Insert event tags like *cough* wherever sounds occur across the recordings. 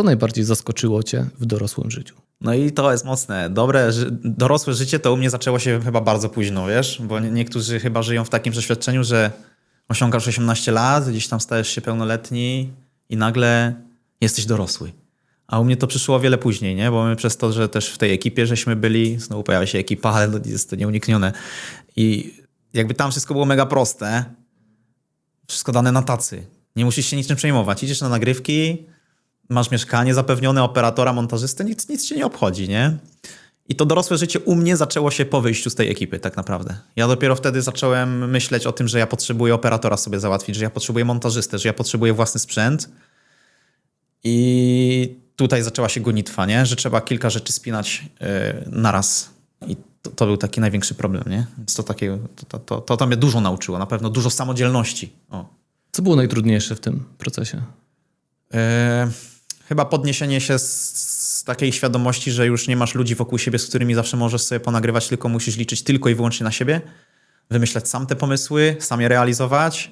Co najbardziej zaskoczyło cię w dorosłym życiu? No i to jest mocne. Dobre, dorosłe życie to u mnie zaczęło się chyba bardzo późno, wiesz? Bo nie- niektórzy chyba żyją w takim przeświadczeniu, że osiągasz 18 lat, gdzieś tam stajesz się pełnoletni i nagle jesteś dorosły. A u mnie to przyszło wiele później, nie? Bo my przez to, że też w tej ekipie żeśmy byli, znowu pojawia się ekipa, ale jest to nieuniknione. I jakby tam wszystko było mega proste. Wszystko dane na tacy. Nie musisz się niczym przejmować. Idziesz na nagrywki, masz mieszkanie zapewnione, operatora, montażystę, nic, nic cię nie obchodzi, nie? I to dorosłe życie u mnie zaczęło się po wyjściu z tej ekipy, tak naprawdę. Ja dopiero wtedy zacząłem myśleć o tym, że ja potrzebuję operatora sobie załatwić, że ja potrzebuję montażystę, że ja potrzebuję własny sprzęt. I tutaj zaczęła się gonitwa, nie? Że trzeba kilka rzeczy spinać yy, naraz. I to, to był taki największy problem, nie? Więc to, takie, to, to, to, to mnie dużo nauczyło, na pewno dużo samodzielności. O. Co było najtrudniejsze w tym procesie? E, chyba podniesienie się z, z takiej świadomości, że już nie masz ludzi wokół siebie, z którymi zawsze możesz sobie ponagrywać, tylko musisz liczyć tylko i wyłącznie na siebie, wymyślać sam te pomysły, sam je realizować.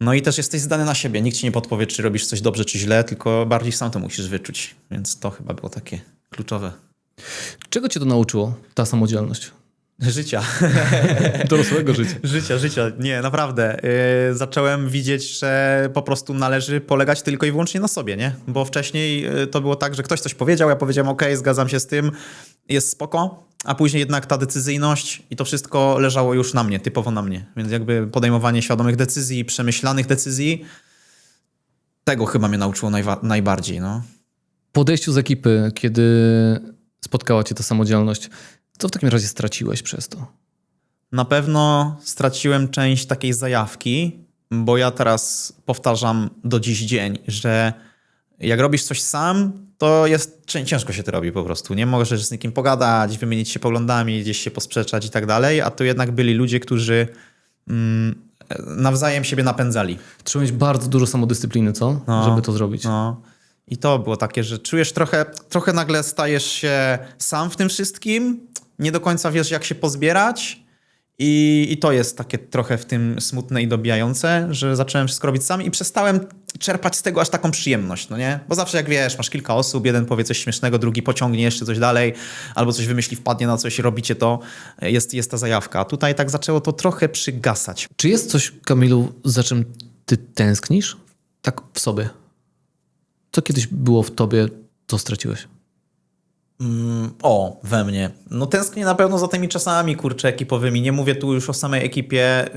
No i też jesteś zdany na siebie. Nikt ci nie podpowie, czy robisz coś dobrze, czy źle, tylko bardziej sam to musisz wyczuć. Więc to chyba było takie kluczowe. Czego cię to nauczyło, ta samodzielność? Życia. *laughs* Dorosłego życia. Życia, życia. Nie, naprawdę. Yy, zacząłem widzieć, że po prostu należy polegać tylko i wyłącznie na sobie, nie? Bo wcześniej yy, to było tak, że ktoś coś powiedział, ja powiedziałem, ok, zgadzam się z tym, jest spoko, a później jednak ta decyzyjność i to wszystko leżało już na mnie, typowo na mnie. Więc jakby podejmowanie świadomych decyzji, przemyślanych decyzji, tego chyba mnie nauczyło najwa- najbardziej, no. Po odejściu z ekipy, kiedy spotkała cię ta samodzielność, co w takim razie straciłeś przez to? Na pewno straciłem część takiej zajawki, bo ja teraz powtarzam do dziś dzień, że jak robisz coś sam, to jest cię- ciężko się to robi po prostu. Nie możesz z nikim pogadać, wymienić się poglądami, gdzieś się posprzeczać i tak dalej, a tu jednak byli ludzie, którzy mm, nawzajem siebie napędzali. Trzeba mieć bardzo dużo samodyscypliny, co? No. Żeby to zrobić. No. I to było takie, że czujesz trochę, trochę nagle stajesz się sam w tym wszystkim, nie do końca wiesz, jak się pozbierać. I, I to jest takie trochę w tym smutne i dobijające, że zacząłem wszystko robić sam i przestałem czerpać z tego aż taką przyjemność, no nie? Bo zawsze jak wiesz, masz kilka osób, jeden powie coś śmiesznego, drugi pociągnie jeszcze coś dalej, albo coś wymyśli, wpadnie na coś, robicie to, jest, jest ta zajawka. A tutaj tak zaczęło to trochę przygasać. Czy jest coś, Kamilu, za czym ty tęsknisz? Tak w sobie. Co kiedyś było w tobie, to straciłeś? Mm, o, we mnie. No tęsknię na pewno za tymi czasami, kurczę, ekipowymi. Nie mówię tu już o samej ekipie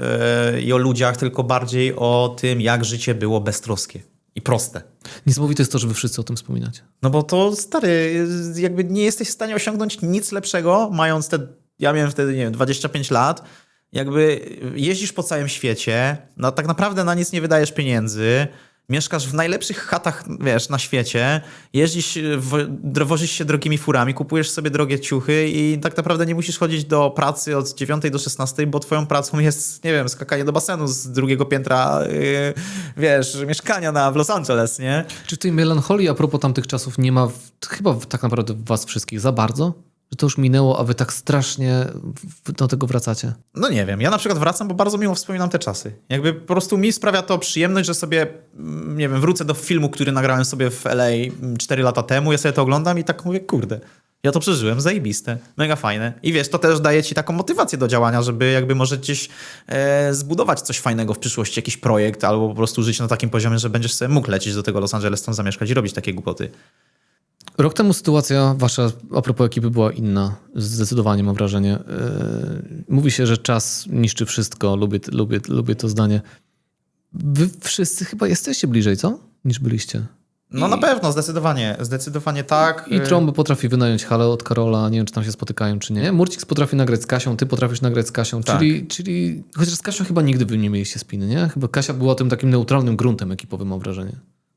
yy, i o ludziach, tylko bardziej o tym, jak życie było beztroskie i proste. Niesamowite jest to, że wy wszyscy o tym wspominacie. No bo to, stary, jakby nie jesteś w stanie osiągnąć nic lepszego, mając te, ja miałem wtedy, nie wiem, 25 lat, jakby jeździsz po całym świecie, no tak naprawdę na nic nie wydajesz pieniędzy, mieszkasz w najlepszych chatach, wiesz, na świecie, jeździsz, w, wozisz się drogimi furami, kupujesz sobie drogie ciuchy i tak naprawdę nie musisz chodzić do pracy od 9 do 16, bo twoją pracą jest, nie wiem, skakanie do basenu z drugiego piętra, yy, wiesz, mieszkania na, w Los Angeles, nie? Czy tej melancholii a propos tamtych czasów nie ma w, chyba w, tak naprawdę was wszystkich za bardzo? Że to już minęło, a wy tak strasznie do tego wracacie? No nie wiem, ja na przykład wracam, bo bardzo miło wspominam te czasy. Jakby po prostu mi sprawia to przyjemność, że sobie, mm, nie wiem, wrócę do filmu, który nagrałem sobie w LA 4 lata temu, ja sobie to oglądam i tak mówię, kurde, ja to przeżyłem, zajebiste, mega fajne. I wiesz, to też daje ci taką motywację do działania, żeby jakby może gdzieś e, zbudować coś fajnego w przyszłości, jakiś projekt, albo po prostu żyć na takim poziomie, że będziesz sobie mógł lecieć do tego Los Angeles, tam zamieszkać i robić takie głupoty. Rok temu sytuacja wasza a propos ekipy była inna. Zdecydowanie mam wrażenie. Yy, Mówi się, że czas niszczy wszystko. Lubię, lubię, lubię to zdanie. Wy wszyscy chyba jesteście bliżej, co? Niż byliście. No na pewno, zdecydowanie, zdecydowanie tak. I E, Tromby potrafi wynająć halę od Karola. Nie wiem, czy tam się spotykają, czy nie. Murcik potrafi nagrać z Kasią, ty potrafisz nagrać z Kasią. Tak. Czyli, czyli chociaż z Kasią chyba nigdy wy nie mieliście spiny, nie? Chyba Kasia była tym takim neutralnym gruntem ekipowym, mam wrażenie.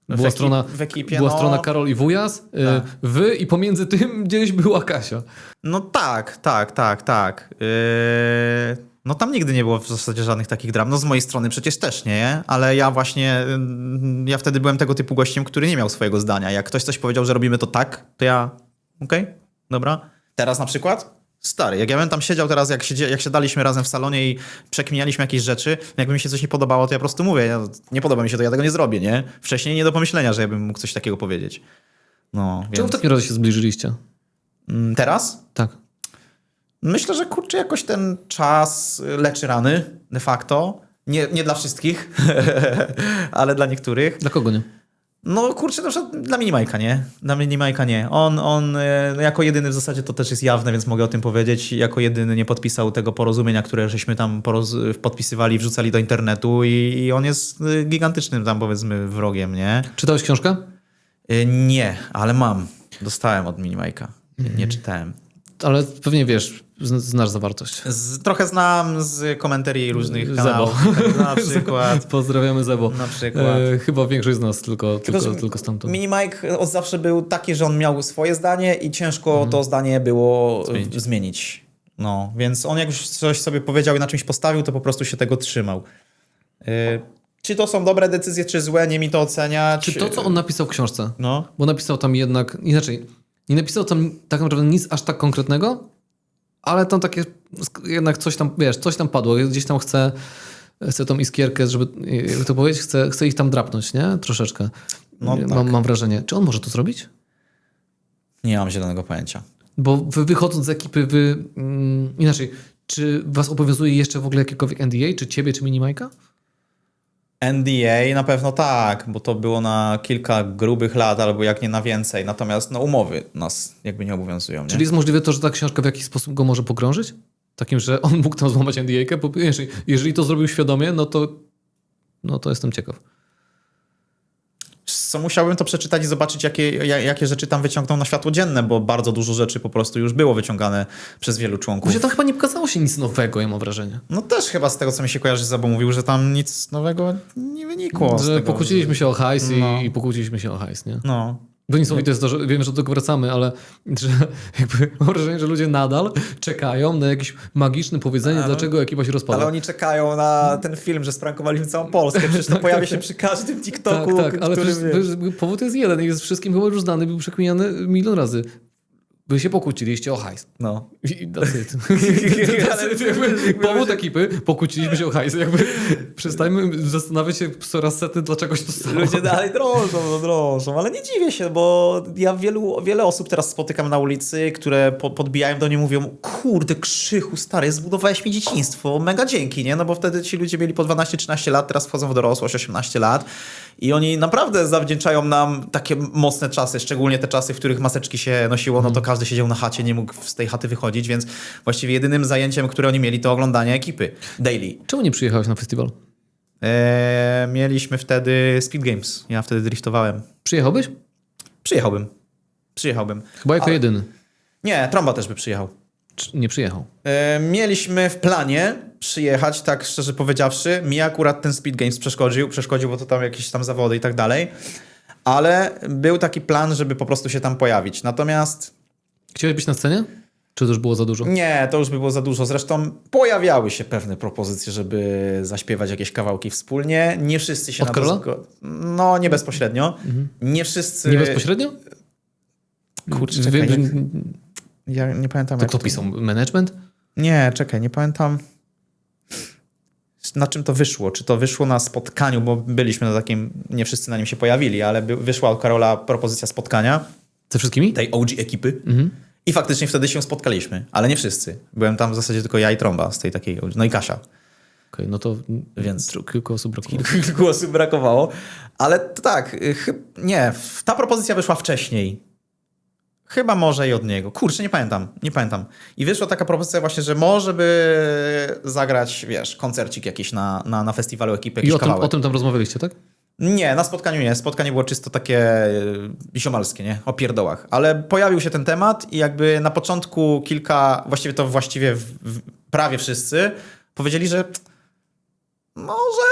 Była, ekip- strona, ekipie, była no- strona Karol i Wujas, y, wy i pomiędzy tym *laughs* gdzieś była Kasia. No tak, tak, tak, tak. Yy, no tam nigdy nie było w zasadzie żadnych takich dram. No z mojej strony przecież też nie, ale ja właśnie, yy, ja wtedy byłem tego typu gościem, który nie miał swojego zdania. Jak ktoś coś powiedział, że robimy to tak, to ja, okej, dobra. Teraz na przykład, stary, jak ja bym tam siedział teraz, jak, siedzie, jak siadaliśmy razem w salonie i przekminialiśmy jakieś rzeczy, jakby mi się coś nie podobało, to ja po prostu mówię, ja, nie podoba mi się to, ja tego nie zrobię, nie? Wcześniej nie do pomyślenia, że ja bym mógł coś takiego powiedzieć. No, Czemu więc... w takim razie się zbliżyliście? Mm, Teraz? Tak. Myślę, że kurczę, jakoś ten czas leczy rany de facto. Nie, nie dla wszystkich, *laughs* ale dla niektórych. Dla kogo nie? No kurczę, na przykład dla Minimajka nie. Dla Minimajka nie. On, on e, no, jako jedyny w zasadzie to też jest jawne, więc mogę o tym powiedzieć. Jako jedyny nie podpisał tego porozumienia, które żeśmy tam poroz- podpisywali, wrzucali do internetu i, i on jest e, gigantycznym tam powiedzmy wrogiem, nie? Czytałeś książkę? E, Nie, ale mam. Dostałem od Minimajka. Nie, nie Mhm. czytałem. Ale pewnie wiesz, zn- znasz zawartość. Z, trochę znam z komentarii różnych Zebo. kanałów. Na *laughs* przykład. Pozdrawiamy Zebo. Na przykład. E, chyba większość z nas tylko, tylko, że tylko stamtąd. Mini Mike od zawsze był taki, że on miał swoje zdanie i ciężko to zdanie było zmienić. zmienić. No, więc on jak już coś sobie powiedział i na czymś postawił, to po prostu się tego trzymał. Y, czy to są dobre decyzje, czy złe, nie mi to ocenia. Czy to, co on napisał w książce, No, bo napisał tam jednak, inaczej, nie napisał tam tak naprawdę nic aż tak konkretnego, ale tam takie, jednak coś tam, wiesz, coś tam padło, gdzieś tam chce, chce tą iskierkę, żeby, to powiedzieć, chce, chce ich tam drapnąć, nie? Troszeczkę. No mam, tak. mam wrażenie. Czy on może to zrobić? nie mam zielonego pojęcia. Bo wy wychodząc z ekipy, wy, mm, inaczej, czy was obowiązuje jeszcze w ogóle jakiekolwiek NDA, czy ciebie, czy Minimajka? NDA na pewno tak, bo to było na kilka grubych lat, albo jak nie na więcej. Natomiast no, umowy nas jakby nie obowiązują. Nie? Czyli jest możliwe to, że ta książka w jakiś sposób go może pogrążyć? Takim, że on mógł tam złamać NDA? Jeżeli, jeżeli to zrobił świadomie, no to, no to jestem ciekaw. Co musiałbym to przeczytać i zobaczyć, jakie, ja- jakie rzeczy tam wyciągną na światło dzienne, bo bardzo dużo rzeczy po prostu już było wyciągane przez wielu członków. Właśnie tam chyba nie pokazało się nic nowego, ja mam wrażenie. No też chyba z tego, co mi się kojarzy, Zabo mówił, że tam nic nowego nie wynikło. że tego. pokłóciliśmy się o hajs No. i, i pokłóciliśmy się o hajs, nie? No. Bo niesamowite jest to, że wiem, że do tego wracamy, ale *laughs* że jakby mam wrażenie, że ludzie nadal czekają na jakieś magiczne powiedzenie, dlaczego ekipa się rozpada. Ale oni czekają na ten film, że sprankowaliśmy całą Polskę. Przecież to *laughs* pojawia się przy każdym tak, TikToku, tak, ale przecież, wiesz. przecież powód jest jeden i jest wszystkim chyba już znany, był przekminiany milion razy. Wy się pokłóciliście o hajs. No. I. *laughs* *laughs* Jakby Powód ekipy, pokłóciliśmy się o hajs. Jakby przestańmy zastanawiać się co raz setny, dlaczego się to stało. Ludzie dalej drążą, no drążą, ale nie dziwię się, bo ja wielu, wiele osób teraz spotykam na ulicy, które po, podbijają do mnie mówią, kurde Krzychu, stary, zbudowałeś mi dzieciństwo, mega dzięki, nie? No bo wtedy ci ludzie mieli po 12-13 lat, teraz wchodzą w dorosłość, 18 lat i oni naprawdę zawdzięczają nam takie mocne czasy, szczególnie te czasy, w których maseczki się nosiło, no to każdy siedział na chacie, nie mógł z tej chaty wychodzić, więc właściwie jedynym zajęciem, które oni mieli, to oglądanie ekipy daily. Czemu nie przyjechałeś na festiwal? Eee, mieliśmy wtedy Speed Games, ja wtedy driftowałem. Przyjechałbyś? Przyjechałbym. Przyjechałbym. Chyba jako Ale- jedyny. Nie, Tromba też by przyjechał. Czy nie przyjechał? E, mieliśmy w planie przyjechać, tak szczerze powiedziawszy. Mi akurat ten Speed Games przeszkodził, przeszkodził, bo to tam jakieś tam zawody i tak dalej. Ale był taki plan, żeby po prostu się tam pojawić. Natomiast Chciałeś być na scenie? Czy to już było za dużo? nie, to już by było za dużo. Zresztą pojawiały się pewne propozycje, żeby zaśpiewać jakieś kawałki wspólnie. Nie wszyscy się Od na to zgo- No, nie bezpośrednio. Nie wszyscy... Nie bezpośrednio? Kurczę, czekaj, że... nie, ja nie pamiętam. To jak kto pisał? Management? Nie, czekaj, nie pamiętam na czym to wyszło. Czy to wyszło na spotkaniu, bo byliśmy na takim, nie wszyscy na nim się pojawili, ale by, wyszła od Karola propozycja spotkania Ze wszystkimi? tej OG ekipy Mhm. i faktycznie wtedy się spotkaliśmy, ale nie wszyscy. Byłem tam w zasadzie tylko ja i Trąba z tej takiej, OG, no i Kasia. Okej, no to Więc- kilku osób brakowało. Kilku osób brakowało, ale to tak, y, nie, ta propozycja wyszła wcześniej. Chyba może i od niego. Kurczę, nie pamiętam, nie pamiętam. I wyszła taka propozycja właśnie, że może by zagrać, wiesz, koncercik jakiś na, na, na festiwalu ekipy, I o tym, o tym tam rozmawialiście, tak? Nie, na spotkaniu nie. Spotkanie było czysto takie y, ziomalskie, nie? O pierdołach. Ale pojawił się ten temat i jakby na początku kilka, właściwie to właściwie w, w, prawie wszyscy powiedzieli, że może,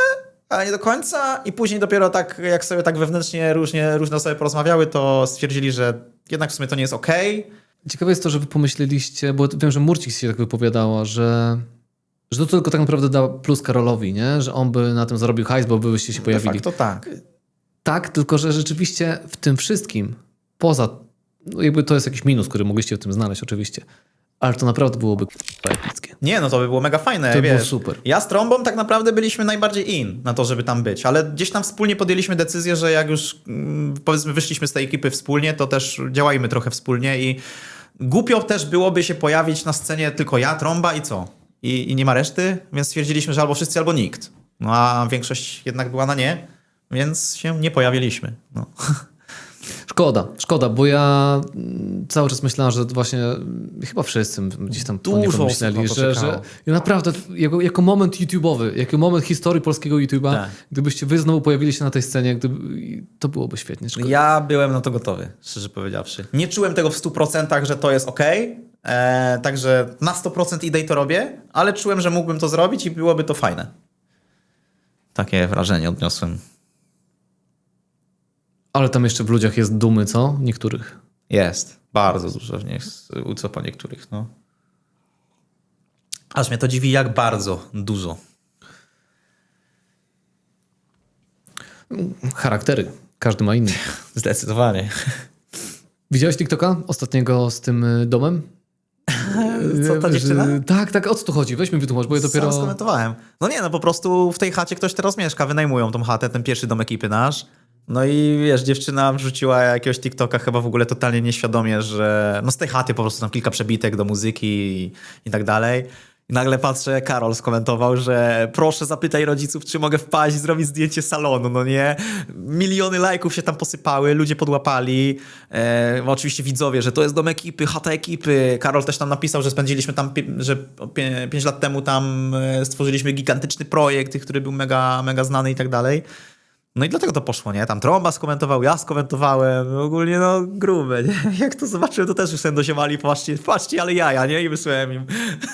ale nie do końca. I później dopiero tak, jak sobie tak wewnętrznie różnie, różne osoby porozmawiały, to stwierdzili, że jednak w sumie to nie jest okej. Ciekawe jest to, że wy pomyśleliście, bo wiem, że Murcik się tak wypowiadała, że, że to tylko tak naprawdę da plus Karolowi, nie? Że on by na tym zarobił hajs, bo by byście się De pojawili. facto tak. Tak, tylko że rzeczywiście w tym wszystkim, poza, no jakby to jest jakiś minus, który mogliście w tym znaleźć oczywiście, Ale to naprawdę byłoby epickie. Nie, no to by było mega fajne. To by było super. Ja z Trąbą tak naprawdę byliśmy najbardziej in na to, żeby tam być, ale gdzieś tam wspólnie podjęliśmy decyzję, że jak już mm, powiedzmy wyszliśmy z tej ekipy wspólnie, to też działajmy trochę wspólnie i głupio też byłoby się pojawić na scenie tylko ja, Trąba i co? I, I nie ma reszty, więc stwierdziliśmy, że albo wszyscy, albo nikt. No a większość jednak była na nie, więc się nie pojawiliśmy. No. *laughs* Szkoda, szkoda, bo ja mm, cały czas myślałem, że właśnie chyba wszyscy gdzieś tam Dużo myśleli, że, że ja naprawdę jako, jako moment YouTube'owy, jako moment historii polskiego YouTube'a, Tak. gdybyście wy znowu pojawili się na tej scenie, gdyby, to byłoby świetnie. Szkoda. Ja byłem na to gotowy, szczerze powiedziawszy. Nie czułem tego w 100%, że to jest ok, e, także na 100% idę i to robię, ale czułem, że mógłbym to zrobić i byłoby to fajne. Takie wrażenie odniosłem. Ale tam jeszcze w ludziach jest dumy, co? Niektórych. Jest. Bardzo dużo w u co po niektórych, no. Aż mnie to dziwi, jak bardzo dużo. Charaktery. Każdy ma inny. *laughs* Zdecydowanie. Widziałeś TikToka ostatniego z tym y, domem? *laughs* Co, ta dziewczyna? Tak, tak, o co tu chodzi? Weź mi wytłumacz, bo ja dopiero... Sam skomentowałem. No nie, no po prostu w tej chacie ktoś teraz mieszka, wynajmują tą chatę, ten pierwszy dom ekipy nasz. No i wiesz, dziewczyna wrzuciła jakiegoś TikToka chyba w ogóle totalnie nieświadomie, że no z tej chaty po prostu tam kilka przebitek do muzyki i, i tak dalej. I nagle patrzę, Karol skomentował, że proszę zapytaj rodziców, czy mogę wpaść i zrobić zdjęcie salonu, no nie? Miliony lajków się tam posypały, ludzie podłapali. E, oczywiście widzowie, że to jest dom ekipy, chata ekipy. Karol też tam napisał, że spędziliśmy tam, że 5 lat temu tam e, stworzyliśmy gigantyczny projekt, który był mega, mega znany i tak dalej. No i dlatego to poszło, nie? Tam Tromba skomentował, ja skomentowałem, ogólnie no grube, nie? *laughs* Jak to zobaczyłem, to też już sobie dosiewali, patrzcie, patrzcie, ale jaja, nie? I wysłałem im.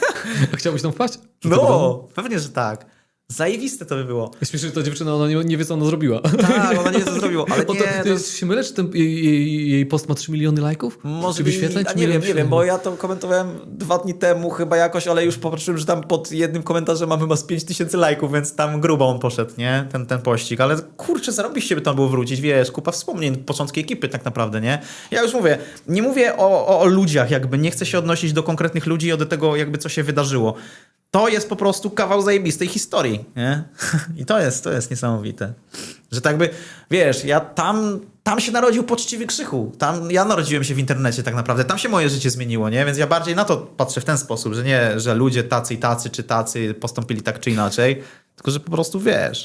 *laughs* Chciałbyś tam wpaść? No, pewnie, że tak. Zajebiste to by było. Śmieszę, że ta dziewczyna ona nie, nie wie, co ona zrobiła. Tak, ona nie wie, co zrobiła, ale *laughs* nie, to, to jest, się mylę, czy ten, jej, jej, jej post ma 3 miliony lajków? Może czy wyświetleń? Czy nie wiem, nie wiem, bo ja to komentowałem dwa dni temu chyba jakoś, ale już popatrzyłem, że tam pod jednym komentarzem mamy chyba z 5000 lajków, więc tam grubo on poszedł, nie? Ten, ten pościg, ale kurczę, zarobiście by tam było wrócić, wiesz, kupa wspomnień, początki ekipy tak naprawdę, nie? Ja już mówię, nie mówię o, o, o ludziach jakby, nie chcę się odnosić do konkretnych ludzi i do tego jakby co się wydarzyło. To jest po prostu kawał zajebistej historii, nie? *laughs* I to jest, to jest niesamowite. Że tak by, wiesz, ja tam, tam się narodził poczciwy krzychu. Tam, ja narodziłem się w internecie tak naprawdę. Tam się moje życie zmieniło, nie? Więc ja bardziej na to patrzę w ten sposób, że nie, że ludzie tacy i tacy czy tacy postąpili tak czy inaczej, tylko że po prostu wiesz,